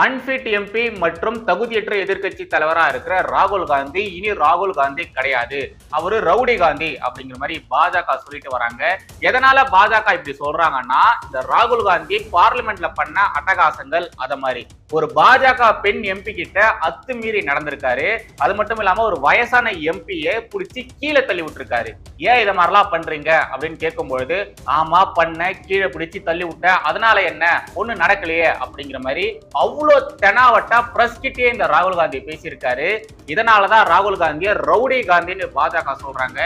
Unfit MP மற்றும் தகுதியற்ற எதிர்க்கட்சி தலைவரா இருக்கிற ராகுல் காந்தி இனி ராகுல் காந்தி கிடையாது. அவரு ரவுடி காந்தி அப்படிங்கிற மாதிரி பாஜக சொல்லிட்டு வராங்க. எதனால பாஜக இப்படி சொல்றாங்கன்னா இந்த ராகுல் காந்தி பார்லிமெண்ட்ல பண்ண அட்டகாசங்கள் அத மாதிரி. ஒரு பாஜக பெண் எம்பி கிட்ட அத்துமீறி நடந்திருக்காரு. அது மட்டும் இல்லாம ஒரு வயசான எம்பியை பிடிச்சி கீழே தள்ளி விட்டுருக்காரு. ஏன் இதை மாதிரிலாம் பண்றீங்க? அப்படின்னு கேட்கும்பொழுது ஆமா பண்ண கீழே பிடிச்சி தள்ளி விட்ட அதனால என்ன? ஒண்ணு நடக்கலையே அப்படிங்கிற மாதிரி அவ்வளோ தெனாவட்டா பிரஸ் கிட்டே இந்த ராகுல் காந்தி பேசியிருக்காரு. இதனாலதான் ராகுல் காந்தியை ரவுடி காந்தின்னு பாஜக சொல்றாங்க.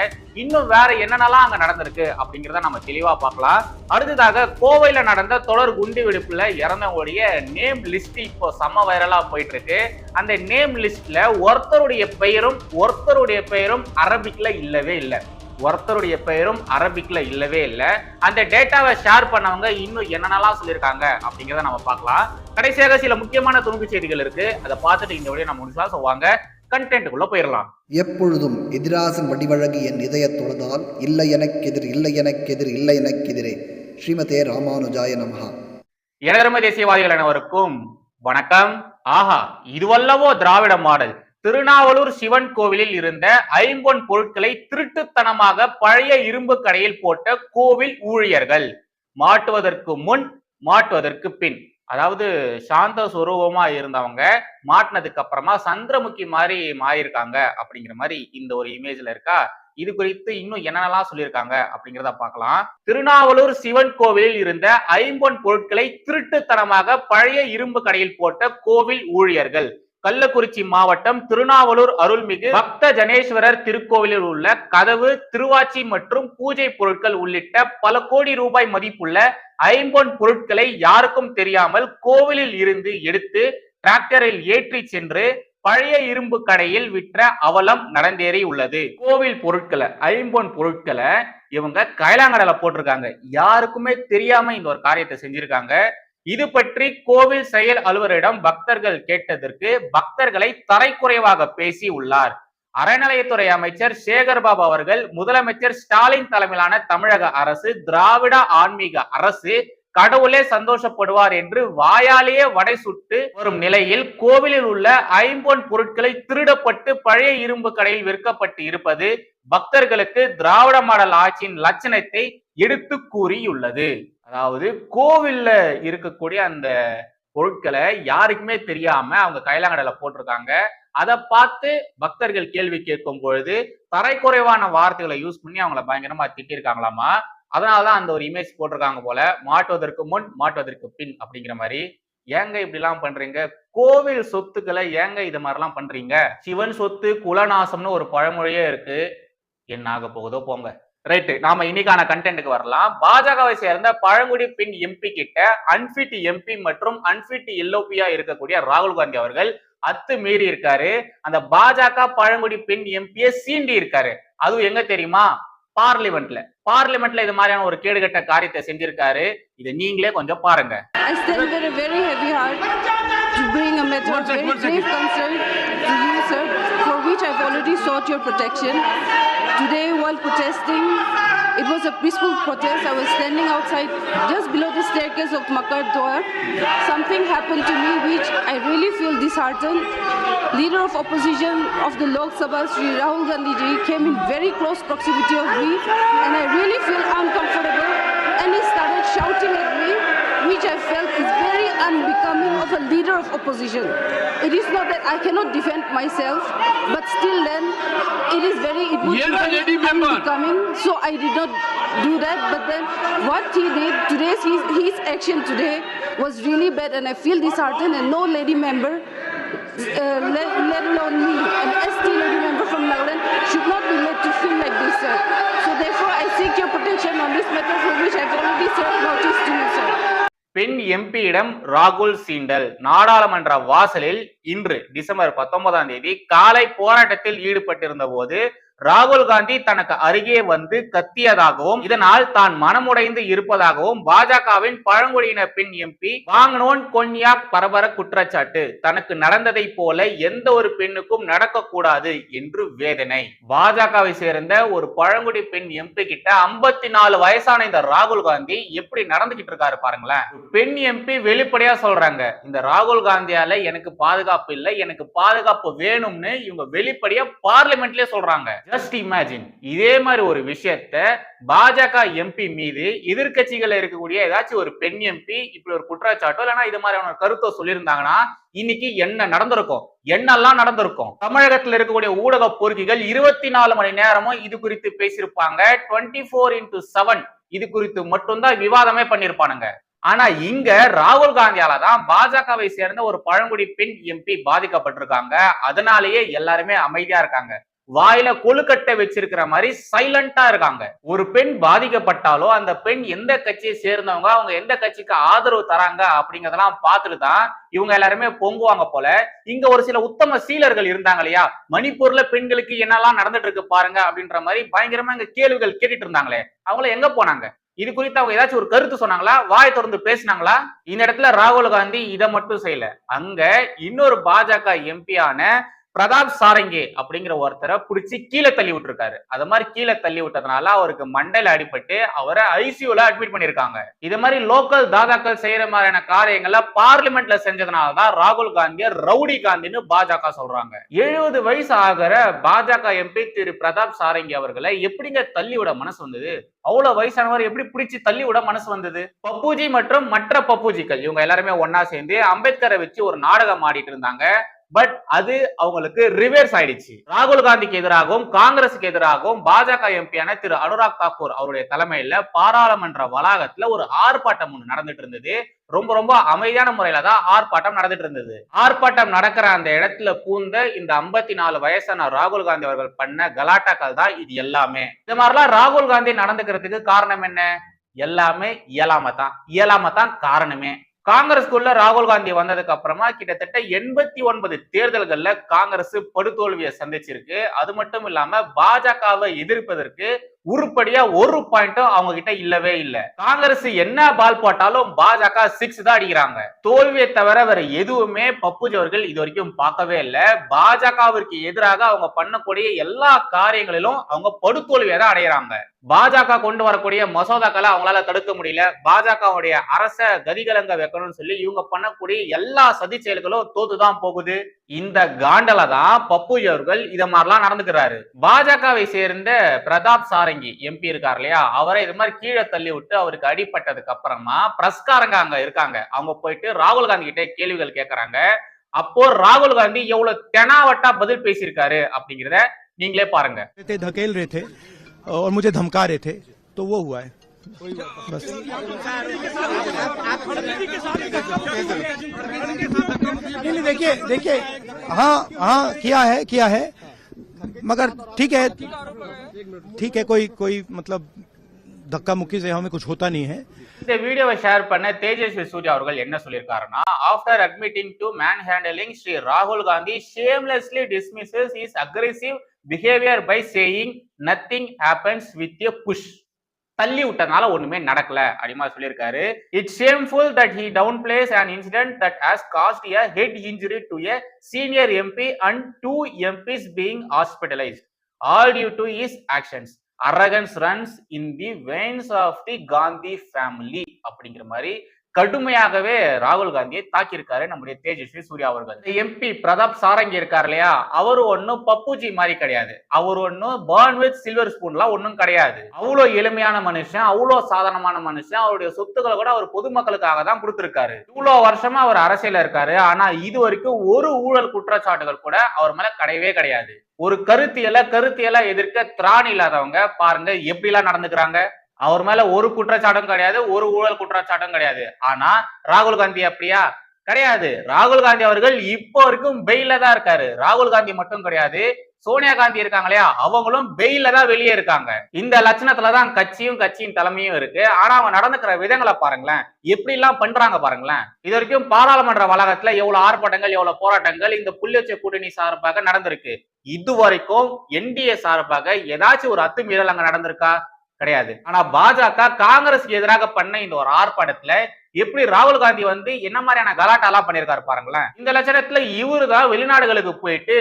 இன்னும் வேற என்னென்னலாம் அங்க நடந்திருக்கு அப்படிங்கிறத நம்ம தெளிவா பார்க்கலாம். அடுத்ததாக கோவையில நடந்த தொடர் குண்டு வெடிப்புல இறந்தவங்களுடைய நேம் லிஸ்ட் இப்போ செம்ம வைரலா போயிட்டு இருக்கு அந்த நேம் லிஸ்ட்ல ஒருத்தருடைய பெயரும் ஒருத்தருடைய பெயரும் அரபிக்ல இல்லவே இல்லை. ஒருத்தருடைய பெயரும் அரபிக்ல இல்லவே இல்லை. அந்த டேட்டாவை ஷேர் பண்ணவங்க இன்னும் என்னென்னலாம் சொல்லியிருக்காங்க அப்படிங்கிறத நம்ம பார்க்கலாம். கடைசியாக சில முக்கியமான துணுக்கு செய்திகள் இருக்கு. அதை பார்த்துட்டு இந்த வழியை நம்ம முடிச்சலாம் ஸோ வாங்க கண்டென்ட்டுக்குள்ள போயிடலாம். எப்பொழுதும் எதிராசன் வடிவழகு என் இதயத் தொழுதால் இல்லை எனக்கெதிர் இல்லை எனக்கெதிர் இல்லை எனக்கெதிரே ஸ்ரீமதே ராமானுஜாய நமஹா. எனதர்ம தேசியவாதிகள் அனைவருக்கும் வணக்கம். ஆஹா இதுவல்லவோ திராவிட மாடல். திருநாவலூர் சிவன் கோவிலில் இருந்த ஐம்பொன் பொருட்களை திருட்டுத்தனமாக பழைய இரும்பு கடையில் போட்ட கோவில் ஊழியர்கள். மாட்டுவதற்கு முன் மாட்டுவதற்கு பின். அதாவது சாந்த சுரூபமா இருந்தவங்க மாட்டினதுக்கு அப்புறமா சந்திரமுகி மாதிரி மாறியிருக்காங்க அப்படிங்கிற மாதிரி இந்த ஒரு இமேஜ்ல இருக்கா? இது குறித்து இன்னும் என்னென்னலாம் சொல்லியிருக்காங்க அப்படிங்கிறத பார்க்கலாம். திருநாவலூர் சிவன் கோவிலில் இருந்த ஐம்பொன் பொருட்களை திருட்டுத்தனமாக பழைய இரும்பு கடையில் போட்ட கோவில் ஊழியர்கள். கள்ளக்குறிச்சி மாவட்டம் திருநாவலூர் அருள்மிகு பக்த ஜனேஸ்வரர் திருக்கோவிலில் உள்ள கதவு திருவாச்சி மற்றும் பூஜை பொருட்கள் உள்ளிட்ட பல கோடி ரூபாய் மதிப்புள்ள ஐம்பொன் பொருட்களை யாருக்கும் தெரியாமல் கோவிலில் இருந்து எடுத்து டிராக்டரில் ஏற்றி சென்று பழைய இரும்பு கடையில் விற்ற அவலம் நடந்தேறி உள்ளது. கோவில் பொருட்களை ஐம்பொன் பொருட்களை இவங்க கைலாங்கடல போட்டிருக்காங்க. யாருக்குமே தெரியாம இந்த ஒரு காரியத்தை செஞ்சிருக்காங்க. இது பற்றி கோவில் செயல் அலுவலரிடம் பக்தர்கள் கேட்டதற்கு பக்தர்களை தரைக்குறைவாக பேசி உள்ளார். அறநிலையத்துறை அமைச்சர் சேகர் பாபு அவர்கள் முதலமைச்சர் ஸ்டாலின் தலைமையிலான தமிழக அரசு திராவிட ஆன்மீக அரசு கடவுளே சந்தோஷப்படுவார் என்று வாயாலேயே வடை சுட்டு வரும் நிலையில் கோவிலில் உள்ள ஐம்பொன் பொருட்களை திருடப்பட்டு பழைய இரும்பு கடையில் விற்கப்பட்டு இருப்பது பக்தர்களுக்கு திராவிட மாடல் ஆட்சியின் லட்சணத்தை எடுத்து கூறியுள்ளது. அதாவது கோவில்ல இருக்கக்கூடிய அந்த பொருட்களை யாருக்குமே தெரியாம அவங்க கைலாங்கடல போட்டிருக்காங்க. அதை பார்த்து பக்தர்கள் கேள்வி கேட்கும் பொழுது தரைக்குறைவான வார்த்தைகளை யூஸ் பண்ணி அவங்கள பயங்கரமா திட்டிருக்காங்களாமா? அதனாலதான் அந்த ஒரு இமேஜ் போட்டிருக்காங்க போல மாட்டுவதற்கு முன் மாட்டுவதற்கு பின் அப்படிங்கிற மாதிரி. ஏங்க இப்படி எல்லாம் பண்றீங்க? கோவில் சொத்துக்களை ஏங்க இது மாதிரிலாம் பண்றீங்க? சிவன் சொத்து குலநாசம்னு ஒரு பழமொழியே இருக்கு. என்ன ஆக போகுதோ போங்க. ரைட்டு நாம இன்னைக்கான கண்டென்ட்டுக்கு வரலாம். பாஜகவை சேர்ந்த பழங்குடி பின் எம்பி கிட்ட அன்பிட் எம்பி மற்றும் அன்பிட் எல்ஓபியா இருக்கக்கூடிய ராகுல் காந்தி அவர்கள் அத்து மீறி இருக்காரு. அந்த பாஜக பழங்குடி பெண் எம்பியை சீண்டி இருக்காரு. அதுவும் எங்க தெரியுமா? பார்லிமெண்ட்ல பார்லிமெண்ட்ல இது மாதிரியான ஒரு கேடுகட்ட காரியத்தை செஞ்சிருக்காரு. இதை நீங்களே கொஞ்சம் பாருங்க. I stand with a very heavy heart to bring a matter of very grave concern to you, sir, for which I've already sought your protection. Today, while protesting, it was a peaceful protest. I was standing outside just below the staircase of Makar Dwar. Something happened to me which I really feel disheartened. Leader of opposition of the Lok Sabha, Sri Rahul Gandhi came in very close proximity of me and I really feel uncomfortable and he started shouting at me which I felt is very unbecoming of a leader of opposition. It is not that I cannot defend myself, but still then it is very it would Yes, be very lady member. unbecoming. So I did not do that. But then what he did today's his, his action today was really bad, and I feel disheartened. And no lady member, uh, let, let alone me, an ST lady member from Nagaland, should not be made to feel like this, sir. So therefore, I seek your protection on this matter for which I've already served notice to you, sir. பெண் எம்பியிடம் ராகுல் சீண்டல். நாடாளுமன்ற வாசலில் இன்று December பத்தொன்பதாம் தேதி காலை போராட்டத்தில் ஈடுபட்டிருந்த போது ராகுல் காந்தி தனக்கு அருகே வந்து கத்தியதாகவும் இதனால் தான் மனமுடைந்து இருப்பதாகவும் பாஜகவின் பழங்குடியின பெண் எம்பி வாங்கனோன் கொன்யாக் பரபர குற்றச்சாட்டு. தனக்கு நடந்ததை போல எந்த ஒரு பெண்ணுக்கும் நடக்கக்கூடாது என்று வேதனை. பாஜகவை சேர்ந்த ஒரு பழங்குடி பெண் எம்பி கிட்ட ஐம்பத்தி நாலு வயசான இந்த ராகுல் காந்தி எப்படி நடந்துகிட்டு இருக்காரு பாருங்களேன். பெண் எம்பி வெளிப்படையா சொல்றாங்க இந்த ராகுல் காந்தியால எனக்கு பாதுகாப்பு இல்லை எனக்கு பாதுகாப்பு வேணும்னு இவங்க வெளிப்படையா பார்லிமெண்ட்லயே சொல்றாங்க. ஜஸ்ட் இமேஜின் இதே மாதிரி ஒரு விஷயத்த பாஜக எம்பி மீது எதிர்கட்சிகள் இருக்கக்கூடிய ஏதாச்சும் ஒரு பெண் எம்பி இப்படி ஒரு குற்றச்சாட்டோ இல்லைன்னா இது மாதிரியான ஒரு கருத்தோ சொல்லியிருந்தாங்கன்னா இன்னைக்கு என்ன நடந்திருக்கும்? என்னெல்லாம் நடந்திருக்கும்? தமிழகத்தில் இருக்கக்கூடிய ஊடக பொறுக்கிகள் இருபத்தி நாலு மணி நேரமும் இது குறித்து பேசியிருப்பாங்க. டுவெண்ட்டி ஃபோர் இன்டூ செவன் இது குறித்து மட்டும்தான் விவாதமே பண்ணிருப்பானுங்க ஆனா இங்க ராகுல் காந்தியால தான் பாஜகவை சேர்ந்த ஒரு பழங்குடி பெண் எம்பி பாதிக்கப்பட்டிருக்காங்க. அதனாலேயே எல்லாருமே அமைதியா இருக்காங்க. வாயில கொழுக்கட்டை வச்சிருக்கிற மாதிரி சைலண்டா இருக்காங்க. ஒரு பெண் பாதிக்கப்பட்டாலோ அந்த பெண் எந்த கட்சியை சேர்ந்தவங்க அவங்க எந்த கட்சிக்கு ஆதரவு தராங்க அப்படிங்கறதெல்லாம் பார்த்துட்டு தான் இவங்க எல்லாருமே பொங்குவாங்க போல. இங்க ஒரு சில உத்தம சீலர்கள் இருந்தாங்க இல்லையா? மணிப்பூர்ல பெண்களுக்கு என்னெல்லாம் நடந்துட்டு இருக்கு பாருங்க அப்படின்ற மாதிரி பயங்கரமா இங்க கேள்விகள் கேட்டுட்டு இருந்தாங்களே. அவங்கள எங்க போனாங்க? இது குறித்து அவங்க ஏதாச்சும் ஒரு கருத்து சொன்னாங்களா? வாய் திறந்து பேசினாங்களா? இந்த இடத்துல ராகுல் காந்தி இதை மட்டும் செய்யல. அங்க இன்னொரு பாஜக எம்பியான பிரதாப் சாரங்கே அப்படிங்கிற ஒருத்தரை பிடிச்சி கீழே தள்ளி விட்டுருக்காரு. அது மாதிரி கீழே தள்ளி விட்டதுனால அவருக்கு மண்டையில அடிபட்டு அவரை ஐசியூல அட்மிட் பண்ணிருக்காங்க இது மாதிரி லோக்கல் தாதாக்கள் செய்யற மாதிரியான காரியங்களை பார்லிமெண்ட்ல செஞ்சதுனால தான் ராகுல் காந்திய ரவுடி காந்தின்னு பாஜக சொல்றாங்க. எழுபது வயசு ஆகிற பாஜக எம்பி திரு பிரதாப் சாரங்கி அவர்களை எப்படிங்க தள்ளி விட மனசு வந்தது? அவ்வளவு வயசானவர் எப்படி பிடிச்சி தள்ளி விட மனசு வந்தது? பப்புஜி மற்றும் மற்ற பப்பூஜிக்கள் இவங்க எல்லாருமே ஒன்னா சேர்ந்து அம்பேத்கரை வச்சு ஒரு நாடகம் ஆடிட்டு இருந்தாங்க. பட் அது அவங்களுக்கு ரிவர்ஸ் ஆயிடுச்சு. ராகுல் காந்திக்கு எதிராகவும் காங்கிரஸுக்கு எதிராகவும் பாஜக எம்பியான திரு அனுராக் தாக்கூர் அவருடைய தலைமையில பாராளுமன்ற வளாகத்துல ஒரு ஆர்ப்பாட்டம் ஒன்று நடந்துட்டு இருந்தது. ரொம்ப ரொம்ப அமைதியான முறையில தான் ஆர்ப்பாட்டம் நடந்துட்டு இருந்தது. ஆர்ப்பாட்டம் நடக்கிற அந்த இடத்துல பூந்த இந்த ஐம்பத்தி நாலு வயசான ராகுல் காந்தி அவர்கள் பண்ண கலாட்டாக்கள் தான் இது எல்லாமே. இந்த மாதிரிலாம் ராகுல் காந்தி நடந்துக்கிறதுக்கு காரணம் என்ன? எல்லாமே இயலாம தான். இயலாம தான் காரணமே. காங்கிரஸ்குள்ள ராகுல் காந்தி வந்ததுக்கு அப்புறமா கிட்டத்தட்ட எண்பத்தி ஒன்பது தேர்தல்கள்ல காங்கிரஸ் படுதோல்வியை சந்திச்சிருக்கு. அது மட்டும் இல்லாம பாஜகவை எதிர்ப்பதற்கு உருப்படியா ஒரு பாயிண்ட்டும் அவங்க கிட்ட இல்லவே இல்லை. காங்கிரஸ் என்ன பால் போட்டாலும் பாஜக சிக்ஸ் தான் அடிக்கிறாங்க. தோல்வியை தவிர வேற எதுவுமே பப்புஜ் அவர்கள் இது வரைக்கும் பார்க்கவே இல்லை. பாஜகவிற்கு எதிராக அவங்க பண்ணக்கூடிய எல்லா காரியங்களிலும் அவங்க படுதோல்வியை தான் அடைகிறாங்க பாஜக கொண்டு வரக்கூடிய மசோதாக்களை அவங்களால தடுக்க முடியல. பாஜகவுடைய அரச கதிகலங்க வைக்கணும்னு சொல்லி இவங்க பண்ணக்கூடிய எல்லா சதி செயல்களும் தோத்துதான் போகுது. இந்த காண்டல தான் பப்புஜி அவர்கள் இத மாதிரிலாம் நடந்துக்கிறாரு பாஜகவை சேர்ந்த பிரதாப் சாரங்கி எம்பி இருக்கார் இல்லையா அவரை இது மாதிரி கீழே தள்ளி விட்டு அவருக்கு அடிபட்டதுக்கு அப்புறமா பிரஸ்காரங்க அங்க இருக்காங்க அவங்க போயிட்டு ராகுல் காந்தி கிட்ட கேள்விகள் கேட்கறாங்க அப்போ ராகுல் காந்தி எவ்வளவு தெனாவட்டா பதில் பேசியிருக்காரு அப்படிங்கிறத நீங்களே பாருங்க थे धकेल रहे थे और मुझे धमका रहे थे तो वो हुआ है बस नहीं नहीं देखिए देखिए हाँ हाँ किया है किया है मगर ठीक है ठीक है कोई कोई मतलब धक्का मुक्की से हमें कुछ होता नहीं है இந்த வீடியோவை ஷேர் பண்ண தேஜஸ்வி சூர்யா அவர்கள் என்ன சொல்லியிருக்காருன்னா after admitting to manhandling Shri ராகுல் Gandhi shamelessly dismisses his aggressive behaviour by saying nothing happens with a push தள்ளி விட்டனால ஒண்ணுமே நடக்கல அப்படிமா சொல்லியிருக்காரு. It's shameful that he downplays and incident that has caused a head injury to a senior MP and two MPs being hospitalised all due to his actions arrogance runs in the veins of the Gandhi family அப்படிங்கிற மாதிரி கடுமையாகவே ராகுல் காந்தியை தாக்கியிருக்காரு நம்முடைய தேஜஸ்வி சூர்யா அவர்கள். MP Pratap Sarangi இருக்கார் இல்லையா? அவர் ஒன்னும் பப்புஜி மாதிரி கிடையாது. அவர் ஒன்னும் பேர்ன் வித் சில்வர் ஸ்பூன்லாம் ஒன்றும் கிடையாது. அவ்வளவு எளிமையான மனுஷன் அவ்வளவு சாதாரணமான மனுஷன். அவருடைய சொத்துக்களை கூட அவர் பொதுமக்களுக்காக தான் கொடுத்திருக்காரு. இவ்வளவு வருஷமா அவர் அரசியல இருக்காரு. ஆனா இது வரைக்கும் ஒரு ஊழல் குற்றச்சாட்டுகள் கூட அவர் மேல கிடையவே கிடையாது. ஒரு கருத்தியல கருத்தியல எதிர்க்க திராணி இல்லாதவங்க பாருங்க எப்படி எல்லாம் நடந்துக்கிறாங்க. அவர் மேல ஒரு குற்றச்சாட்டும் கிடையாது ஒரு ஊழல் குற்றச்சாட்டும் கிடையாது. ஆனா ராகுல் காந்தி அப்படியா? கிடையாது. ராகுல் காந்தி அவர்கள் இப்போ வரைக்கும் பெயில தான் இருக்காரு. ராகுல் காந்தி மட்டும் கிடையாது. சோனியா காந்தி இருக்காங்க இல்லையா? அவங்களும் பெயில தான் வெளியே இருக்காங்க. இந்த லட்சணத்துல தான் கட்சியும் கட்சியின் தலைமையும் இருக்கு. ஆனா அவங்க நடந்துக்கிற விதங்களை பாருங்களேன். எப்படி எல்லாம் பண்றாங்க பாருங்களேன். இது வரைக்கும் பாராளுமன்ற வளாகத்துல எவ்வளவு ஆர்ப்பாட்டங்கள் எவ்வளவு போராட்டங்கள் இந்த புள்ளியச்ச கூட்டணி சார்பாக நடந்திருக்கு. இது வரைக்கும் என்டிஏ சார்பாக ஏதாச்சும் ஒரு அத்துமீறல் அங்க நடந்திருக்கா? கிடையாது. ஆனா பாஜக காங்கிரஸ்க்கு எதிராக பண்ண இந்த ஒரு ஆர்ப்பாட்டத்துல எப்படி ராகுல் காந்தி வந்து என்ன மாதிரியான கலாட்டாலாம் பண்ணியிருக்காரு பாருங்களேன். இந்த லட்சணத்துல இவரு தான் வெளிநாடுகளுக்கு போயிட்டு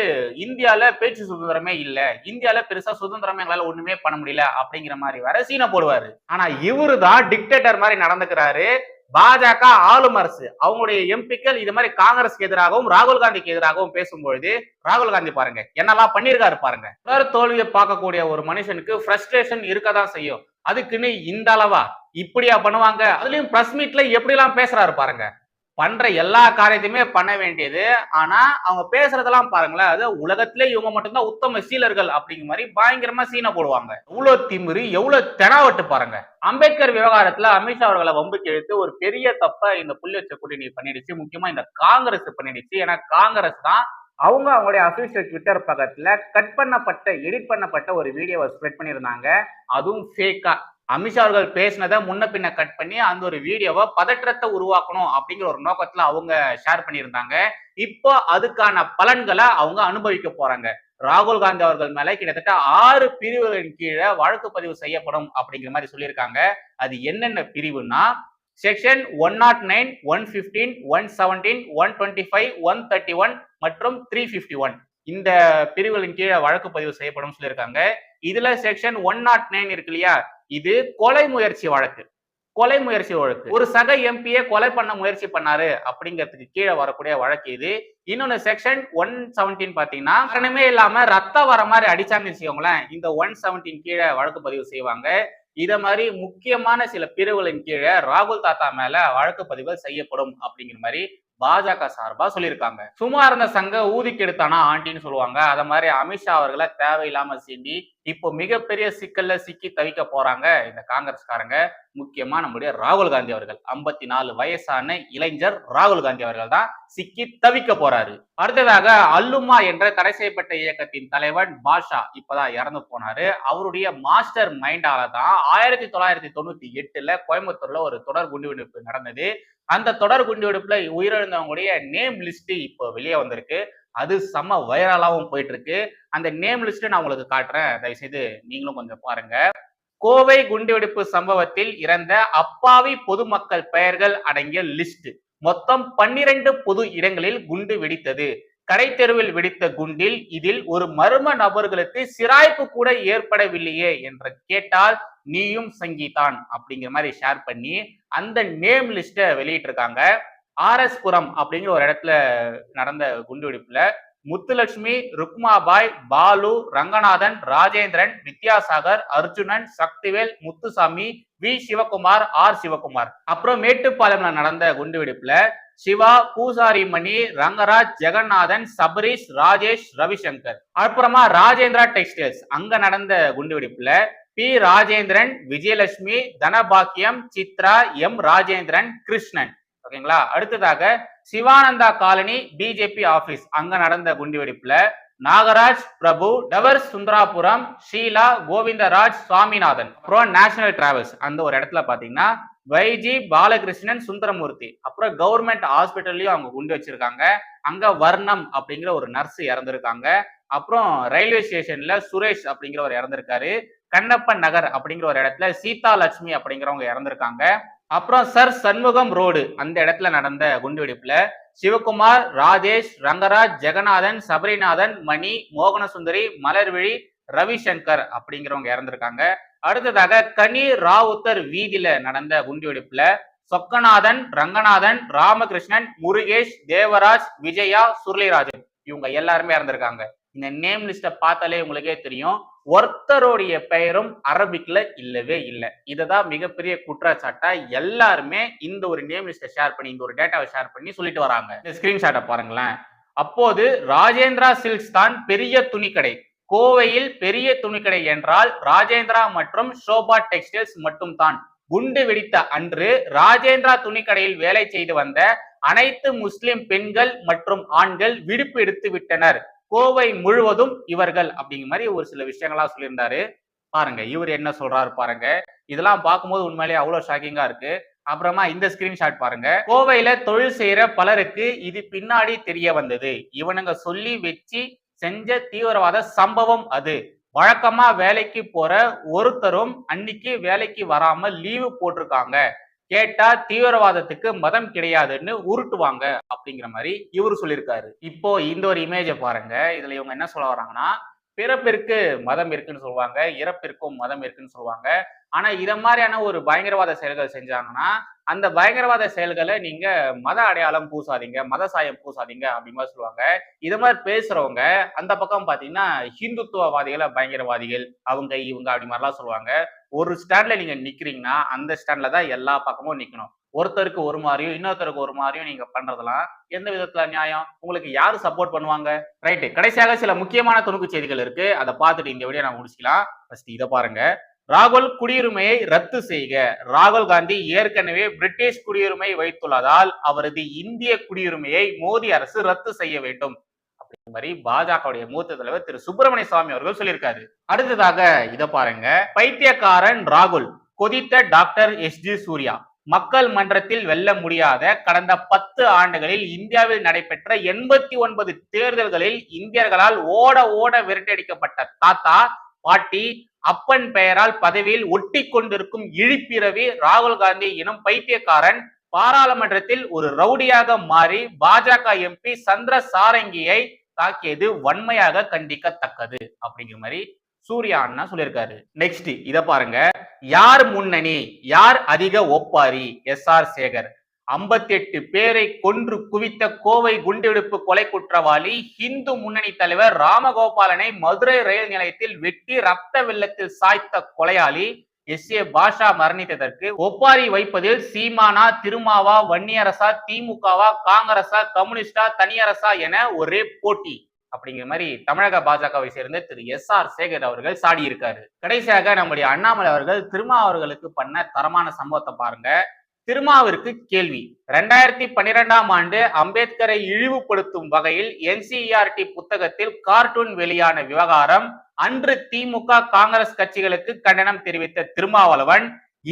இந்தியால பேச்சு சுதந்திரமே இல்ல இந்தியால பெருசா சுதந்திரமே எங்களால ஒண்ணுமே பண்ண முடியல அப்படிங்கிற மாதிரி வேற சீனை போடுவாரு. ஆனா இவரு தான் டிக்டேட்டர் மாதிரி நடந்துக்கிறாரு. பாஜக ஆளும் அரசு. அவங்களுடைய எம்பிக்கள் இது மாதிரி காங்கிரஸ்க்கு எதிராகவும் ராகுல் காந்திக்கு எதிராகவும் பேசும்பொழுது ராகுல் காந்தி பாருங்க என்னெல்லாம் பண்ணியிருக்காரு பாருங்க. தொடர் தோல்வியை பார்க்கக்கூடிய ஒரு மனுஷனுக்கு ஃப்ரஸ்ட்ரேஷன் இருக்கதான் செய்யும். அதுக்குன்னு இந்த அளவா இப்படியா பண்ணுவாங்க? அதுலயும் பிரஸ் மீட்ல எப்படி எல்லாம் பேசுறாரு பாருங்க. பண்ற எல்லா காரியத்தையுமே பண்ண வேண்டியது. ஆனா அவங்க பேசுறதெல்லாம் பாருங்களேன் அது உலகத்திலே இவங்க மட்டும்தான் உத்தம சீலர்கள் அப்படிங்கிற மாதிரி பயங்கரமா சீனை போடுவாங்க. எவ்வளவு திமிரு எவ்வளவு தெனாவட்டு பாருங்க. அம்பேத்கர் விவகாரத்துல அமித்ஷா அவர்களை வம்புக்கு இழுத்து ஒரு பெரிய தப்ப இந்த புள்ளி கூட்டணி பண்ணிடுச்சு. முக்கியமா இந்த காங்கிரஸ் பண்ணிடுச்சு. ஏன்னா காங்கிரஸ் தான் அவங்க அவங்களுடைய அபிஷியல் ட்விட்டர் பக்கத்துல கட் பண்ணப்பட்ட எடிட் பண்ணப்பட்ட ஒரு வீடியோவை ஸ்ப்ரெட் பண்ணியிருந்தாங்க. அதுவும் ஃபேக்கா அமித்ஷா அவர்கள் பேசினதை முன்ன பின்ன கட் பண்ணி அந்த ஒரு வீடியோவை பதற்றத்தை உருவாக்கணும் அப்படிங்கிற ஒரு நோக்கத்துல அவங்க ஷேர் பண்ணியிருந்தாங்க. இப்போ அதுக்கான பலன்களை அவங்க அனுபவிக்க போறாங்க. ராகுல் காந்தி அவர்கள் மேல கிட்டத்தட்ட ஆறு பிரிவுகளின் கீழே வழக்கு பதிவு செய்யப்படும் அப்படிங்கிற மாதிரி சொல்லியிருக்காங்க. அது என்னென்ன பிரிவுனா section one not nine one fifteen one seventeen one twenty five one thirty one மற்றும் த்ரீ ஃபிஃப்டி ஒன் இந்த பிரிவுகளின் கீழே வழக்கு பதிவு செய்யப்படும் சொல்லியிருக்காங்க. இதுல செக்ஷன் ஒன் நாட் நைன் இருக்கு இல்லையா? இது கொலை முயற்சி வழக்கு. கொலை முயற்சி வழக்கு. ஒரு சக எம்பியை கொலை பண்ண முயற்சி பண்ணாரு அப்படிங்கிறதுக்கு கீழே வரக்கூடிய வழக்கு இது. இன்னொன்னு செக்ஷன் ஒன் செவன்டீன் பாத்தீங்கன்னா காரணமே இல்லாம ரத்தம் வர மாதிரி அடிச்சாங்கன்னு வச்சுக்கோங்களேன். இந்த ஒன் செவன்டீன் கீழே வழக்கு பதிவு செய்வாங்க. இத மாதிரி முக்கியமான சில பிரிவுகளின் கீழே ராகுல் தாத்தா மேல வழக்கு பதிவுகள் செய்யப்படும் அப்படிங்கிற மாதிரி பாஜக சார்பா சொல்லியிருக்காங்க. சும்மா இருந்த சங்க ஊதிக்கு ஆண்டின்னு சொல்லுவாங்க. அத மாதிரி அமித்ஷா அவர்களை தேவையில்லாம சீண்டி இப்போ மிகப்பெரிய சிக்கல்ல சிக்கி தவிக்க போறாங்க இந்த காங்கிரஸ்காரங்க முக்கியமா நம்முடைய ராகுல் காந்தி அவர்கள். ஐம்பத்தி நாலு வயசான இளைஞர் ராகுல் காந்தி அவர்கள் தான் சிக்கி தவிக்க போறாரு. அடுத்ததாக அல்லுமா என்ற தடை செய்யப்பட்ட இயக்கத்தின் தலைவன் பாஷா இப்பதான் இறந்து போனாரு. அவருடைய மாஸ்டர் மைண்டால தான் ஆயிரத்தி தொள்ளாயிரத்தி தொண்ணூத்தி எட்டுல கோயம்புத்தூர்ல ஒரு தொடர் குண்டுவெடிப்பு நடந்தது. அந்த தொடர் குண்டுவெடிப்புல உயிரிழந்தவங்களுடைய நேம் லிஸ்ட் இப்போ வெளியே வந்திருக்கு. அது செம்ம வைரலாகவும் போயிட்டு இருக்கு அந்த நேம் லிஸ்ட் நான் உங்களுக்கு காட்டுறேன். தயவுசெய்து நீங்களும் கொஞ்சம் பாருங்க. கோவை குண்டுவெடிப்பு சம்பவத்தில் இறந்த அப்பாவி பொதுமக்கள் பெயர்கள் அடங்கிய லிஸ்ட் மொத்தம் பன்னிரண்டு பொது இடங்களில் குண்டு வெடித்தது. கடைத்தெருவில் வெடித்த குண்டில் இதில் ஒரு மர்ம நபர்களுக்கு சிராய்ப்பு கூட ஏற்படவில்லையே என்று கேட்டால் நீயும் சங்கீதான் அப்படிங்கிற மாதிரி ஷேர் பண்ணி அந்த நேம் லிஸ்ட்டை வெளியிட்டிருக்காங்க. ஆர்எஸ்புரம் அப்படிங்கிற ஒரு இடத்துல நடந்த குண்டுவெடிப்புல முத்துலட்சுமி ருக்மாபாய் பாலு ரங்கநாதன் ராஜேந்திரன் வித்யாசாகர் அர்ஜுனன் சக்திவேல் முத்துசாமி வி. சிவகுமார் ஆர். சிவகுமார். அப்புறம் மேட்டுப்பாளையம்ல நடந்த குண்டுவெடிப்புல சிவா பூசாரி மணி ரங்கராஜ் ஜெகநாதன் சபரீஷ் ராஜேஷ் ரவிசங்கர். அப்புறமா ராஜேந்திரா டெக்ஸ்டைல்ஸ். அங்க நடந்த குண்டுவெடிப்புல பி. ராஜேந்திரன் விஜயலட்சுமி தனபாக்கியம் சித்ரா எம். ராஜேந்திரன் கிருஷ்ணன். ஓகேங்களா? அடுத்ததாக சிவானந்தா காலனி பிஜேபி ஆபீஸ் அங்க நடந்த குண்டுவெடிப்புல நாகராஜ் பிரபு டவர் சுந்தராபுரம் ஷீலா கோவிந்தராஜ் சுவாமிநாதன். அப்புறம் நேஷனல் டிராவல்ஸ் அந்த ஒரு இடத்துல பாத்தீங்கன்னா வைஜி பாலகிருஷ்ணன் சுந்தரமூர்த்தி. அப்புறம் கவர்மெண்ட் ஹாஸ்பிட்டல்லையும் அவங்க குண்டு வச்சிருக்காங்க. அங்க வர்ணம் அப்படிங்கிற ஒரு நர்ஸ் இறந்திருக்காங்க. அப்புறம் ரயில்வே ஸ்டேஷன்ல சுரேஷ் அப்படிங்கிறவர் இறந்திருக்காரு. கண்ணப்பன் நகர் அப்படிங்கிற ஒரு இடத்துல சீதா லட்சுமி அப்படிங்கிறவங்க இறந்திருக்காங்க. அப்புறம் சர் சண்முகம் ரோடு அந்த இடத்துல நடந்த குண்டுவெடிப்புல சிவகுமார் ராஜேஷ் ரங்கராஜ் ஜெகநாதன் சபரிநாதன் மணி மோகனசுந்தரி மலர்விழி ரவிசங்கர் அப்படிங்கிறவங்க இறந்திருக்காங்க. அடுத்ததாக கனி ராவுத்தர் வீதியில நடந்த குண்டுவெடிப்புல சொக்கநாதன் ரங்கநாதன் ராமகிருஷ்ணன் முருகேஷ் தேவராஜ் விஜயா சுருளிராஜன் இவங்க எல்லாருமே இறந்திருக்காங்க. இந்த நேம் லிஸ்ட்டை பார்த்தாலே உங்களுக்கே தெரியும். ஒருத்தருடைய பெயரும் அரபிக்ல இல்லவே இல்லை. இதுதான் மிகப்பெரிய குற்றச்சாட்டா எல்லாருமே இந்த ஒரு நேம் லிஸ்ட்டை ஷேர் பண்ணி இந்த ஒரு டேட்டாவை ஷேர் பண்ணி சொல்லிட்டு வராங்க. இந்த ஸ்கிரீன்ஷாட்டை பாருங்களேன். அப்போது ராஜேந்திரா சில்க்ஸ் தான் பெரிய துணிக்கடை. கோவையில் பெரிய துணிக்கடை என்றால் ராஜேந்திரா மற்றும் ஷோபா டெக்ஸ்டைல்ஸ் மட்டும் தான். குண்டு வெடித்த அன்று ராஜேந்திரா துணிக்கடையில் வேலை செய்து வந்த அனைத்து முஸ்லிம் பெண்கள் மற்றும் ஆண்கள் விடுப்பு எடுத்து விட்டனர். கோவை முழுவதும் இவர்கள் அப்படிங்கிற மாதிரி ஒரு சில விஷயங்களா சொல்லியிருந்தாரு. பாருங்க இவர் என்ன சொல்றாரு பாருங்க. இதெல்லாம் பார்க்கும்போது உண்மையிலேயே அவ்வளவு ஷாக்கிங்கா இருக்கு. அப்புறமா இந்த ஸ்கிரீன்ஷாட் பாருங்க. கோவையில தொழில் செய்யற பலருக்கு இது பின்னாடி தெரிய வந்தது. இவனுங்க சொல்லி வச்சு செஞ்ச தீவிரவாத சம்பவம் அது. வழக்கமா வேலைக்கு போற ஒருத்தரும் அன்னைக்கு வேலைக்கு வராம லீவு போட்டிருக்காங்க. கேட்டா தீவிரவாதத்துக்கு மதம் கிடையாதுன்னு உருட்டுவாங்க அப்படிங்கிற மாதிரி இவர் சொல்லியிருக்காரு. இப்போ இந்த ஒரு இமேஜை பாருங்க. இதுல இவங்க என்ன சொல்ல வராங்கன்னா பிறப்பிற்கு மதம் இருக்குன்னு சொல்லுவாங்க இறப்பிற்கும் மதம் இருக்குன்னு சொல்லுவாங்க. ஆனா இத மாதிரியான ஒரு பயங்கரவாத செயல்கள் செஞ்சாங்கன்னா அந்த பயங்கரவாத செயல்களை நீங்க மத அடையாளம் பூசாதீங்க மத சாயம் பூசாதீங்க அப்படின்னு மாதிரி சொல்லுவாங்க. இது மாதிரி பேசுறவங்க அந்த பக்கம் பாத்தீங்கன்னா ஹிந்துத்துவவாதிகளை பயங்கரவாதிகள் அவங்க இவங்க அப்படி மாதிரிலாம் சொல்லுவாங்க. ஒரு ஸ்டாண்ட்ல நீங்க நிக்கிறீங்கன்னா அந்த ஸ்டாண்ட்ல தான் எல்லா பக்கமும் நிக்கணும். ஒருத்தருக்கு ஒரு மாதிரியும் இன்னொருத்தருக்கு ஒரு மாதிரியும் நீங்க பண்றதெல்லாம் எந்த விதத்துல நியாயம் உங்களுக்கு யாரு சப்போர்ட் பண்ணுவாங்க? ரைட்டு கடைசியாக சில முக்கியமான துணுக்கு செய்திகள் இருக்கு. அதை பார்த்துட்டு இந்த விடையை நான் முடிச்சுக்கலாம். ஃபர்ஸ்ட் இதை பாருங்க. ராகுல் குடியுரிமையை ரத்து செய்க. ராகுல் காந்தி ஏற்கனவே பிரிட்டிஷ் குடியுரிமை வைத்துள்ளதால் அவரது இந்திய குடியுரிமையை மோடி அரசு ரத்து செய்ய வேண்டும். அப்படிங்கிற மாதிரி பாஜகவுடைய மூத்த தலைவர் திரு சுப்பிரமணிய சுவாமி அவர்கள் சொல்லியிருக்காரு. அடுத்ததாக இத பாருங்க. பைத்தியக்காரன் ராகுல் கொதித்த டாக்டர் எஸ் ஜி சூர்யா. மக்கள் மன்றத்தில் வெல்ல முடியாத கடந்த பத்து ஆண்டுகளில் இந்தியாவில் நடைபெற்ற எண்பத்தி ஒன்பது தேர்தல்களில் இந்தியர்களால் ஓட ஓட விரட்டடிக்கப்பட்ட தாத்தா பாட்டி அப்பன் பெயரால் பதவியில் ஒட்டி கொண்டிருக்கும் இழிப்பிறவி ராகுல் காந்தி எனும் பைத்தியக்காரன் பாராளுமன்றத்தில் ஒரு ரவுடியாக மாறி பாஜக எம்பி சந்திர சாரங்கியை தாக்கியது வன்மையாக கண்டிக்கத்தக்கது அப்படிங்கிற மாதிரி சூர்யா அண்ணா சொல்லியிருக்காரு. நெக்ஸ்ட் இத பாருங்க. யார் முன்னணி? யார் அதிக ஒப்பாரி? S R Sekar. 58 பேரை கொன்று குவித்த கோவை குண்டுவெடிப்பு கொலை குற்றவாளி இந்து முன்னணி தலைவர் ராமகோபாலனை மதுரை ரயில் நிலையத்தில் வெட்டி ரத்த வெள்ளத்தில் சாய்த்த கொலையாளி எஸ் ஏ பாஷா மரணித்ததற்கு ஒப்பாரி வைப்பதில் சீமானா திருமாவா வன்னியரசா திமுகவா காங்கிரசா கம்யூனிஸ்டா தனியரசா என ஒரே போட்டி. அப்படிங்கிற மாதிரி தமிழக பாஜகவை சேர்ந்த திரு எஸ் ஆர் சேகர் அவர்கள் சாடி இருக்காரு கடைசியாக நம்முடைய அண்ணாமலை அவர்கள் திருமா அவர்களுக்கு பண்ண தரமான சம்பவத்தை பாருங்க. திருமாவிற்கு கேள்வி. ரெண்டாயிரத்தி பன்னிரெண்டாம் ஆண்டு அம்பேத்கரை இழிவுபடுத்தும் வகையில் என்சிஇஆர்டி புத்தகத்தில் கார்ட்டூன் வெளியான விவகாரம் அன்று திமுக காங்கிரஸ் கட்சிகளுக்கு கண்டனம் தெரிவித்த திருமாவளவன்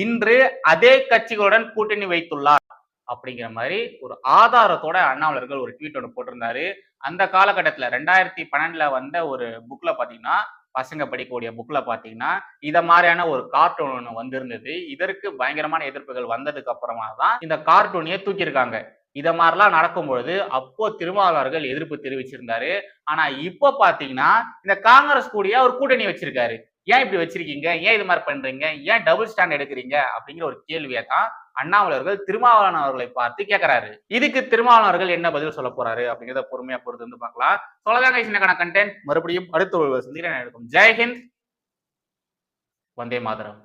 இன்று அதே கட்சிகளுடன் கூட்டணி வைத்துள்ளார். அப்படிங்கிற மாதிரி ஒரு ஆதாரத்தோட அண்ணாமலர்கள் ஒரு ட்வீட் ஒன்று போட்டிருந்தாரு. அந்த காலகட்டத்தில் ரெண்டாயிரத்தி பன்னெண்டுல வந்த ஒரு புக்ல பாத்தீங்கன்னா பசங்க படிக்கக்கூடிய புக்கில் பார்த்தீங்கன்னா இதை மாதிரியான ஒரு கார்ட்டூன் ஒன்று வந்திருந்தது. இதற்கு பயங்கரமான எதிர்ப்புகள் வந்ததுக்கு அப்புறமா தான் இந்த கார்ட்டூனையே தூக்கியிருக்காங்க. இதை மாதிரிலாம் நடக்கும் பொழுது அப்போ திருமாவளவர்கள் எதிர்ப்பு தெரிவிச்சிருந்தாரு. ஆனா இப்போ பாத்தீங்கன்னா இந்த காங்கிரஸ் கூடிய ஒரு கூட்டணி வச்சிருக்காரு. ஏன் இப்படி வச்சிருக்கீங்க? ஏன் இது மாதிரி பண்றீங்க? ஏன் டபுள் ஸ்டாண்ட் எடுக்கிறீங்க? அப்படிங்கிற ஒரு கேள்வியை தான் அண்ணாமலர்கள் திருமாவளவன் அவர்களை பார்த்து கேட்கிறாரு இதுக்கு திருமாவளவன் அவர்கள் என்ன பதில் சொல்ல போறாரு அப்படிங்கிறத பொறுமையா பொறுத்து வந்து பார்க்கலாம். சொல்லதாங்க சின்னக்கான கண்டென்ட் மறுபடியும் அடுத்த ஒரு சந்திக்கிறேன் எடுக்கும் ஜெய்ஹிந்த் வந்தே மாதரம்.